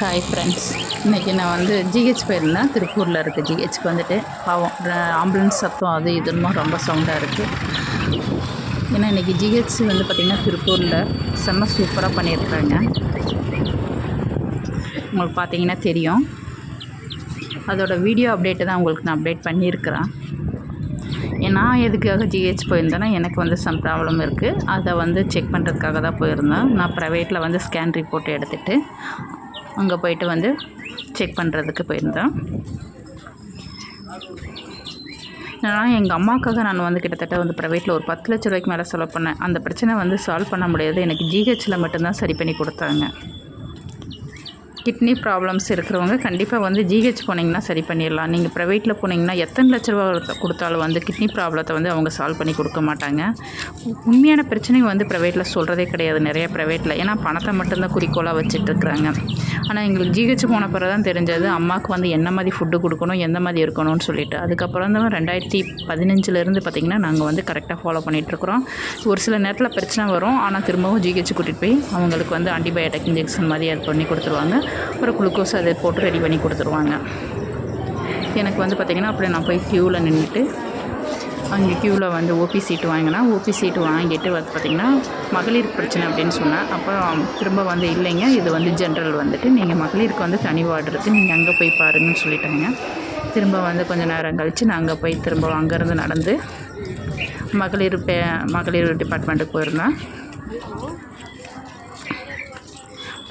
Hi friends இன்றைக்கி நான் வந்து ஜிஹெச் போயிருந்தேன். திருப்பூரில் இருக்குது ஜிஹெச்க்கு வந்துட்டு. பாவம் ஆம்புலன்ஸ் சத்தம் அது இதுன்னு ரொம்ப சவுண்டாக இருக்குது ஏன்னா இன்றைக்கி ஜிஹெச் வந்து பார்த்திங்கன்னா திருப்பூரில் செம்ம சூப்பராக பண்ணியிருக்கிறாங்க உங்களுக்கு பார்த்தீங்கன்னா தெரியும். அதோட வீடியோ அப்டேட்டு தான் உங்களுக்கு நான் அப்டேட் பண்ணியிருக்கிறேன். நான் எதுக்காக ஜிஹெச் போயிருந்தேன்னா எனக்கு வந்து சம் ப்ராப்ளம் இருக்குது அதை வந்து செக் பண்ணுறதுக்காக தான் போயிருந்தேன். நான் ப்ரைவேட்டில் வந்து ஸ்கேன் ரிப்போர்ட் எடுத்துகிட்டு அங்கே போயிட்டு வந்து செக் பண்ணுறதுக்கு போயிருந்தேன். நான் எங்கள் அம்மாக்காக நான் வந்து கிட்டத்தட்ட வந்து ப்ரைவேட்டில் ஒரு பத்து லட்ச ரூபாய்க்கு மேலே செலவு பண்ணேன். அந்த பிரச்சனை வந்து சால்வ் பண்ண முடியாது. எனக்கு ஜிஹெச்சில் மட்டும்தான் சரி பண்ணி கொடுத்தாங்க. கிட்னி ப்ராப்ளம்ஸ் இருக்கிறவங்க கண்டிப்பாக வந்து ஜிஹெச் போனீங்கன்னா சரி பண்ணிடலாம். நீங்கள் ப்ரைவேட்டில் போனீங்கன்னா எத்தனை லட்ச ரூபா கொடுத்தாலும் வந்து கிட்னி ப்ராப்ளத்தை வந்து அவங்க சால்வ் பண்ணி கொடுக்க மாட்டாங்க. உண்மையான பிரச்சனை வந்து ப்ரைவேட்டில் சொல்கிறதே கிடையாது. நிறைய ப்ரைவேட்டில் ஏன்னா பணத்தை மட்டும்தான் குறிக்கோளாக வச்சுட்டு இருக்கிறாங்க. ஆனால் எங்களுக்கு ஜிஹெச் போன பிறகு தான் தெரிஞ்சது அம்மாவுக்கு வந்து என்ன மாதிரி ஃபுட்டு கொடுக்கணும் எந்த மாதிரி இருக்கணும்னு சொல்லிட்டு. அதுக்கப்புறம் தான் ரெண்டாயிரத்தி பதினஞ்சுலேருந்து பார்த்திங்கன்னா நாங்கள் வந்து கரெக்டாக ஃபாலோ பண்ணிகிட்ருக்குறோம் ஒரு சில நேரத்தில் பிரச்சனை வரும். ஆனால் திரும்பவும் ஜிஹெச் கூட்டிகிட்டு போய் அவங்களுக்கு வந்து ஆன்டிபயோட்டிக் இன்ஜெக்ஷன் மாதிரி அது பண்ணி கொடுத்துருவாங்க. அப்புறம் குளுக்கோஸ் அதை போட்டு ரெடி பண்ணி கொடுத்துருவாங்க. எனக்கு வந்து பார்த்திங்கன்னா அப்படியே நான் போய் க்யூவில் நின்றுட்டு அங்கே க்யூவில் வந்து ஓபி சீட்டு வாங்கினா ஓபி சீட்டு வாங்கிட்டு வந்து பார்த்திங்கன்னா மகளிர் பிரச்சனை அப்படின்னு சொன்னேன். அப்புறம் திரும்ப வந்து இல்லைங்க இது வந்து ஜென்ரல் வந்துட்டு நீங்கள் மகளிருக்கு வந்து தனி வார்டு இருக்குது நீங்கள் அங்கே போய் பாருங்கன்னு சொல்லிட்டாங்க. திரும்ப வந்து கொஞ்சம் நேரம் கழித்து நான் அங்கே போய் திரும்ப அங்கேருந்து நடந்து மகளிர் பே மகளிர் டிபார்ட்மெண்ட்டுக்கு போயிருந்தேன்.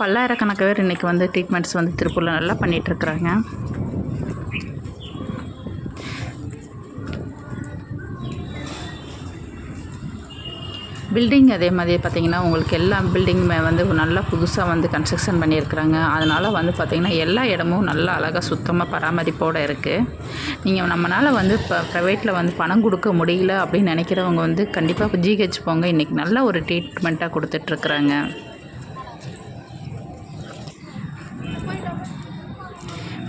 பல்லாயிரக்கணக்கு பேர் இன்றைக்கி வந்து ட்ரீட்மெண்ட்ஸ் வந்து திருப்பூரில் நல்லா பண்ணிகிட்ருக்குறாங்க பில்டிங் அதே மாதிரியே பார்த்தீங்கன்னா உங்களுக்கு எல்லா பில்டிங்குமே வந்து நல்லா புதுசாக வந்து கன்ஸ்ட்ரக்ஷன் பண்ணியிருக்கிறாங்க. அதனால் வந்து பார்த்திங்கன்னா எல்லா இடமும் நல்லா அழகாக சுத்தமாக பராமரிப்போடு இருக்குது நீங்கள் நம்மளால் வந்து இப்போ ப்ரைவேட்டில் வந்து பணம் கொடுக்க முடியல அப்படின்னு நினைக்கிறவங்க வந்து கண்டிப்பாக ஜிஹெச் போங்க. இன்றைக்கி நல்ல ஒரு ட்ரீட்மெண்ட்டாக கொடுத்துட்ருக்குறாங்க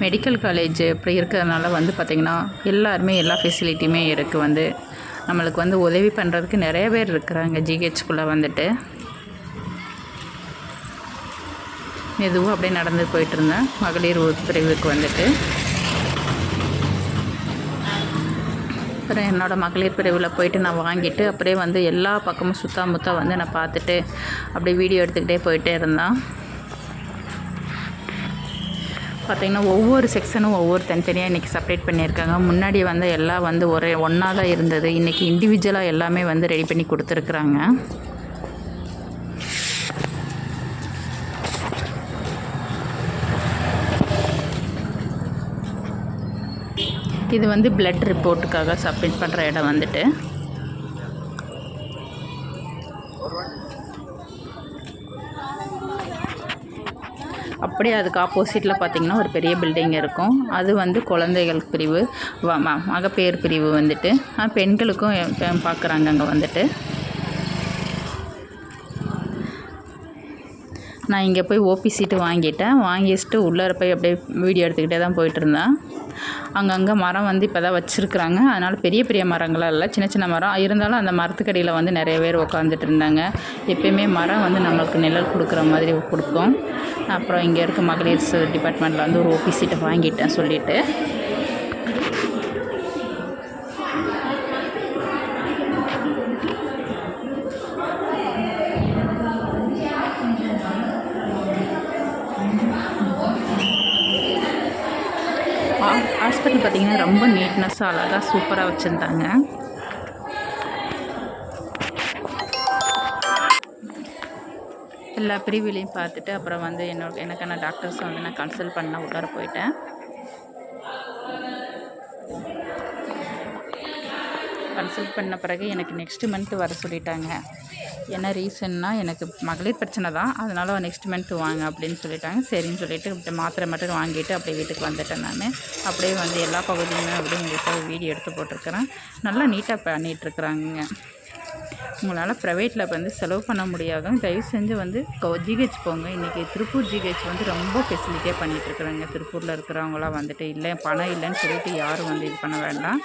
மெடிக்கல் காலேஜ் இப்படி இருக்கிறதுனால வந்து பார்த்திங்கன்னா எல்லாருமே எல்லா ஃபெசிலிட்டியுமே இருக்குது வந்து. நம்மளுக்கு வந்து உதவி பண்ணுறதுக்கு நிறைய பேர் இருக்கிறாங்க ஜிஹெச்குள்ளே வந்துட்டு. மெதுவாக அப்படியே நடந்து போயிட்டுருந்தேன் மகளிர் பிரிவுக்கு வந்துட்டு. அப்புறம் என்னோடய மகளிர் பிரிவில் போயிட்டு நான் வாங்கிட்டு அப்படியே வந்து எல்லா பக்கமும் சுத்தாமுத்தா வந்து நான் பார்த்துட்டு அப்படியே வீடியோ எடுத்துக்கிட்டே போயிட்டே இருந்தேன். பார்த்தீங்கன்னா ஒவ்வொரு செக்ஷனும் ஒவ்வொரு தனித்தனியாக இன்றைக்கி செப்பரேட் பண்ணியிருக்காங்க. முன்னாடி வந்து எல்லாம் வந்து ஒரே ஒன்றா தான் இருந்தது. இன்றைக்கி இண்டிவிஜுவலாக எல்லாமே வந்து ரெடி பண்ணி கொடுத்துருக்குறாங்க. இது வந்து பிளட் ரிப்போர்ட்டுக்காக சப்மிட் பண்ணுற இடம் வந்துட்டு. அப்படியே அதுக்கு ஆப்போசிட்டில் பார்த்திங்கன்னா ஒரு பெரிய பில்டிங் இருக்கும். அது வந்து குழந்தைகள் பிரிவு. வ- ம- மகப்பேறு பிரிவு வந்துட்டு. பெண்களுக்கும் பார்க்குறாங்க அங்கே வந்துட்டு. நான் இங்கே போய் ஓபி சீட்டு வாங்கிட்டேன். வாங்கிட்டு உள்ளே போய் அப்படியே வீடியோ எடுத்துக்கிட்டே தான் போயிட்டுருந்தேன். அங்கங்கே மரம் வந்து இப்போ தான் வச்சுருக்குறாங்க. அதனால் பெரிய பெரிய மரங்களாக இல்லை. சின்ன சின்ன மரம். இருந்தாலும் அந்த மரத்துக்கடியில் வந்து நிறைய பேர் உட்காந்துட்டு இருந்தாங்க. எப்பயுமே மரம் வந்து நம்மளுக்கு நிழல் கொடுக்குற மாதிரி கொடுக்கும். அப்புறம் இங்கே இருக்க மகளிர் டிபார்ட்மெண்ட்டில் வந்து ஒரு ஓபி சீட்டை வாங்கிட்டேன் சொல்லிவிட்டு ஹாஸ்பிட்டல் பார்த்திங்கன்னா ரொம்ப நீட்னஸ்ஸாக அழகாக சூப்பராக வச்சுருந்தாங்க. எல்லா பிரிவுலையும் பார்த்துட்டு அப்புறம் வந்து என்னோட எனக்கான டாக்டர்ஸ் வந்து நான் கன்சல்ட் பண்ண உள்ளார போயிட்டேன். கன்சல்ட் பண்ண பிறகு எனக்கு நெக்ஸ்ட் மந்த் வர சொல்லிட்டாங்க. என்ன ரீசன்னா எனக்கு மகளிர் பிரச்சனை தான் அதனால நெக்ஸ்ட் மந்த் வாங்க அப்படின்னு சொல்லிட்டாங்க. சரின்னு சொல்லிட்டு மாத்திரை மட்டும் வாங்கிட்டு அப்படியே வீட்டுக்கு வந்துட்டேன் நான். அப்படியே வந்து எல்லா பகுதியுமே அப்படியே உங்களுக்கு வீடியோ எடுத்து போட்டிருக்கிறேன். நல்லா நீட்டாக பண்ணிகிட்ருக்குறாங்க உங்களால் ப்ரைவேட்டில் வந்து செலவு பண்ண முடியாதவங்க தயவு செஞ்சு வந்து ஜிஹெச் போங்க. இன்றைக்கி திருப்பூர் ஜிஹெச் வந்து ரொம்ப ஃபெசிலிட்டியாக பண்ணிகிட்ருக்குறாங்க திருப்பூரில் இருக்கிறவங்களாம் வந்துட்டு இல்லை பணம் இல்லைன்னு சொல்லிட்டு யாரும் வந்து இது பண்ண வேண்டாம்.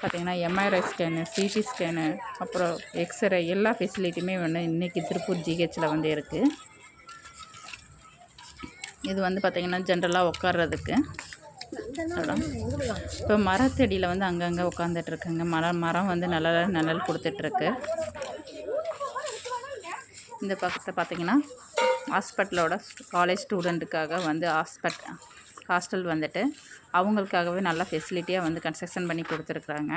பார்த்திங்கன்னா எம்ஆர்ஐ ஸ்கேனு சிடி ஸ்கேனு அப்புறம் எக்ஸ்ரே எல்லா ஃபெசிலிட்டியுமே வந்து இன்றைக்கி திருப்பூர் ஜிஹெச்சில் வந்து இருக்குது இது வந்து பார்த்திங்கன்னா ஜென்ரலாக உட்கார்றதுக்கு இப்போ மரத்தடியில் வந்து அங்கங்கே உட்காந்துட்டு இருக்குங்க மரம் மரம் வந்து நல்ல நிழல் கொடுத்துட்ருக்கு. இந்த பக்கத்தை பார்த்தீங்கன்னா ஹாஸ்பிட்டலோட காலேஜ் ஸ்டூடெண்ட்டுக்காக வந்து ஹாஸ்பட் ஹாஸ்டல் வந்துட்டு அவங்களுக்காகவே நல்லா ஃபெசிலிட்டியாக வந்து கன்ஸ்ட்ரக்ஷன் பண்ணி கொடுத்துருக்குறாங்க.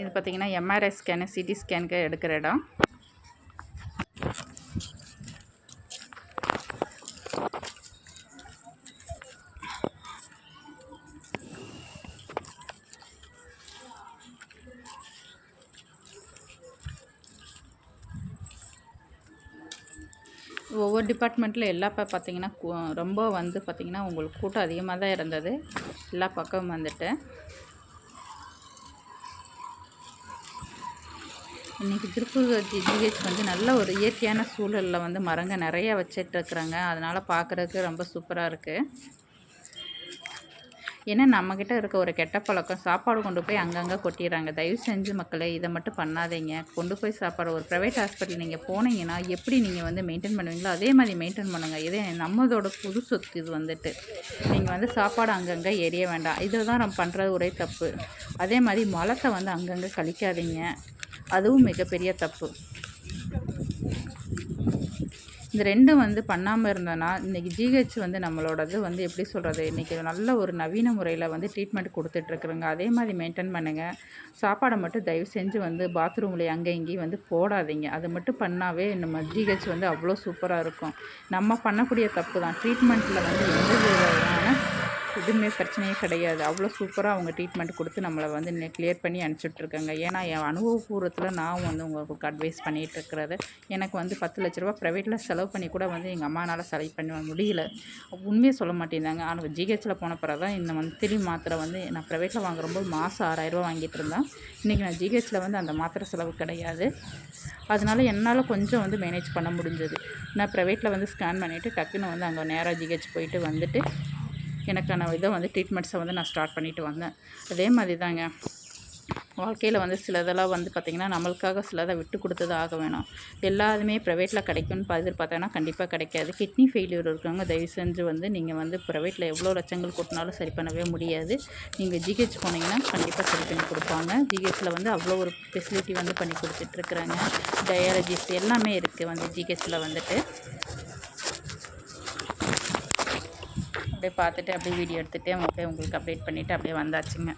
இது பார்த்திங்கன்னா எம்ஆர்ஐ ஸ்கேனு சிடி ஸ்கேனுக்கு எடுக்கிற இடம். ஒவ்வொரு டிபார்ட்மெண்ட்டில் எல்லா இப்போ பார்த்தீங்கன்னா ரொம்ப வந்து பார்த்திங்கன்னா உங்களுக்கு கூட்டம் அதிகமாக தான் இருந்தது. எல்லா பக்கமும் வந்துட்டு. இன்றைக்கி திருப்பூர் ஜிஹெச் வந்து நல்ல ஒரு இயற்கையான சூழலில் வந்து மரங்க நிறைய வச்சிட்ருக்குறாங்க. அதனால் பார்க்குறதுக்கு ரொம்ப சூப்பராக இருக்குது ஏன்னா நம்மக்கிட்ட இருக்க ஒரு கெட்ட பழக்கம் சாப்பாடு கொண்டு போய் அங்கங்கே கொட்டிடுறாங்க தயவு செஞ்சு மக்களே இதை மட்டும் பண்ணாதீங்க. கொண்டு போய் சாப்பாடு ஒரு ப்ரைவேட் ஹாஸ்பிட்டல் நீங்கள் போனீங்கன்னா எப்படி நீங்கள் வந்து மெயின்டைன் பண்ணுவீங்களோ அதே மாதிரி மெயின்டைன் பண்ணுங்கள் இதே நம்மளோட புது சொத்து இது வந்துட்டு. நீங்கள் வந்து சாப்பாடு அங்கங்கே எரிய வேண்டாம். இதை தான் நம்ம பண்ணுறது ஒரே தப்பு. அதே மாதிரி மலத்தை வந்து அங்கங்கே கழிக்காதீங்க. அதுவும் மிகப்பெரிய தப்பு. இந்த ரெண்டும் வந்து பண்ணாமல் இருந்தோன்னா இன்றைக்கி ஜிஹெச் வந்து நம்மளோடது வந்து எப்படி சொல்கிறது இன்றைக்கி நல்ல ஒரு நவீன முறையில் வந்து ட்ரீட்மெண்ட் கொடுத்துட்ருக்குறோங்க அதே மாதிரி மெயின்டைன் பண்ணுங்கள் சாப்பாடை மட்டும் தயவு செஞ்சு வந்து பாத்ரூமில் அங்கே இங்கேயும் வந்து போடாதீங்க. அது மட்டும் பண்ணாவே நம்ம ஜிஹெச் வந்து அவ்வளோ சூப்பராக இருக்கும். நம்ம பண்ணக்கூடிய தப்பு தான். ட்ரீட்மெண்ட்டில் வந்து எந்த விதமான எதுவுமே பிரச்சனையே கிடையாது. அவ்வளோ சூப்பராக அவங்க ட்ரீட்மெண்ட் கொடுத்து நம்மளை வந்து கிளியர் பண்ணி அனுப்பிச்சுட்ருக்காங்க ஏன்னா என் அனுபவபூர்வத்தில் நான் வந்து உங்களுக்கு அட்வைஸ் பண்ணிகிட்ருக்கிறது எனக்கு வந்து பத்து லட்ச ரூபா ப்ரைவேட்டில் செலவு பண்ணி கூட வந்து எங்கள் அம்மானால் செலவு பண்ண முடியல. உண்மையை சொல்ல மாட்டேங்கிறாங்க ஆனால் ஜிஹெச்சில் போன பிறகு தான் இந்த மந்த்லி மாத்திரை வந்து நான் ப்ரைவேட்டில் வாங்குறம்போது மாதம் ஆறாயிரரூபா வாங்கிட்டு இருந்தேன். இன்றைக்கி நான் ஜிஹெச்சில் வந்து அந்த மாத்திரை செலவு கிடையாது. அதனால என்னால் கொஞ்சம் வந்து மேனேஜ் பண்ண முடிஞ்சது. நான் ப்ரைவேட்டில் வந்து ஸ்கேன் பண்ணிவிட்டு டக்குன்னு வந்து அங்கே நேராக ஜிஹெச் போயிட்டு வந்துட்டு எனக்கான இதை வந்து ட்ரீட்மெண்ட்ஸை வந்து நான் ஸ்டார்ட் பண்ணிட்டு வந்தேன். அதே மாதிரி தாங்க வாழ்க்கையில் வந்து சிலதெல்லாம் வந்து பார்த்திங்கன்னா நம்மளுக்காக சிலதை விட்டு கொடுத்தது ஆக வேணும். எல்லாருமே ப்ரைவேட்டில் கிடைக்கும்னு எதிர்பார்த்தோன்னா கண்டிப்பாக கிடைக்காது. கிட்னி ஃபெயிலியர் இருக்கவங்க தயவு செஞ்சு வந்து நீங்கள் வந்து ப்ரைவேட்டில் எவ்வளோ லட்சங்கள் கொட்டினாலும் சரி பண்ணவே முடியாது. நீங்கள் ஜிஹெச் போனீங்கன்னா கண்டிப்பாக சரி பண்ணி கொடுப்பாங்க. ஜிஹெச்சில் வந்து அவ்வளோ ஒரு ஃபெசிலிட்டி வந்து பண்ணி கொடுத்துட்ருக்குறாங்க டயாலஜிஸ் எல்லாமே இருக்குது வந்து ஜிஹெச்சில் வந்துட்டு. அப்படியே பார்த்துட்டு அப்படியே வீடியோ எடுத்துகிட்டு அப்படியே உங்களுக்கு அப்டேட் பண்ணிவிட்டு அப்படியே வந்தாச்சுங்க.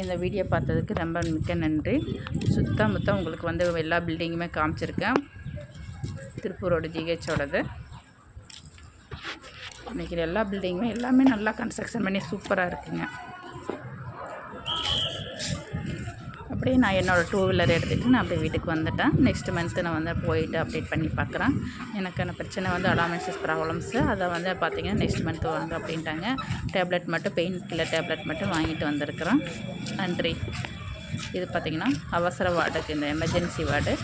இந்த வீடியோ பார்த்ததுக்கு ரொம்ப மிக்க நன்றி. சுத்தம் மொத்தம் உங்களுக்கு வந்து எல்லா பில்டிங்குமே காமிச்சிருக்கேன். திருப்பூரோட ஜிஹெச்சோடது. இன்றைக்கி எல்லா பில்டிங்குமே எல்லாமே நல்லா கன்ஸ்ட்ரக்ஷன் பண்ணி சூப்பராக இருக்குங்க. அப்படியே நான் என்னோடய டூ வீலர் எடுத்துகிட்டு நான் அப்படியே வீட்டுக்கு வந்துட்டேன். நெக்ஸ்ட் மந்த்து நான் வந்து போயிட்டு அப்டேட் பண்ணி பார்க்குறேன் எனக்கான பிரச்சனை வந்து அடாமெசிஸ் ப்ராப்ளம்ஸு அதை வந்து பார்த்தீங்கன்னா நெக்ஸ்ட் மந்த்து வாங்க அப்படின்ட்டாங்க. டேப்லெட் மட்டும் பெயின் கில்லர் டேப்லெட் மட்டும் வாங்கிட்டு வந்திருக்கிறேன். நன்றி. இது பார்த்திங்கன்னா அவசர வார்டுக்கு இந்த எமர்ஜென்சி வார்டு